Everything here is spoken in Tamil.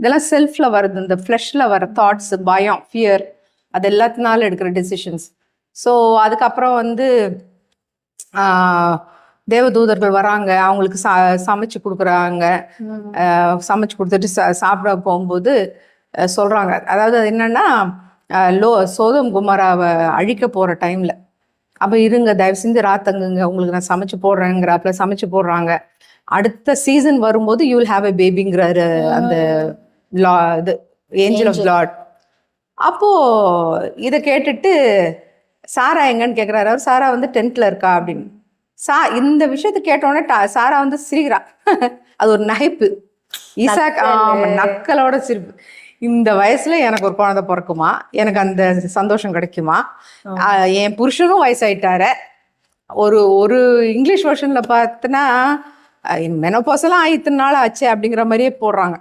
இதெல்லாம் செல்ஃப்ல வருது இந்த ஃப்ளஷ்ல வர தாட்ஸ் பயம் ஃபியர் அது எல்லாத்தினால எடுக்கிற டெசிஷன்ஸ் ஸோ அதுக்கப்புறம் வந்து தேவதூதர்கள் வராங்க. அவங்களுக்கு ச சமைச்சு கொடுக்குறாங்க. சமைச்சு கொடுத்துட்டு சா சாப்பிட போகும்போது சொல்றாங்க. அதாவது அது என்னன்னா லோ சோதம் குமாராவை அழிக்க போற டைம்ல அப்ப இருங்க தயவு செஞ்சு ராத்தங்குங்க உங்களுக்கு நான் சமைச்சு போடுறேங்கிறாப்புல சமைச்சு போடுறாங்க. அடுத்த சீசன் வரும்போது யூ வில் ஹாவ் எ பேபிங்கிறாரு அந்த இது ஏஞ்சல் ஆஃப் லார்ட் அப்போ இதை கேட்டுட்டு சாரா எங்கன்னு கேக்குறாரு. அவர் சாரா வந்து டென்த்ல இருக்கா அப்படின்னு. சா இந்த விஷயத்த கேட்டோடனே சாரா வந்து சிரிக்கிறா. அது ஒரு நகைப்பு. ஈசாக் நக்கலோட சிரிப்பு. இந்த வயசுல எனக்கு ஒரு குழந்தை பிறக்குமா? எனக்கு அந்த சந்தோஷம் கிடைக்குமா? என் புருஷனும் வயசாயிட்டாரு. ஒரு ஒரு இங்கிலீஷ் வெர்ஷன்ல பார்த்தனா மெனோபாஸ் எல்லாம் இத்தனை நாள் ஆச்சு அப்படிங்கிற மாதிரியே போடுறாங்க.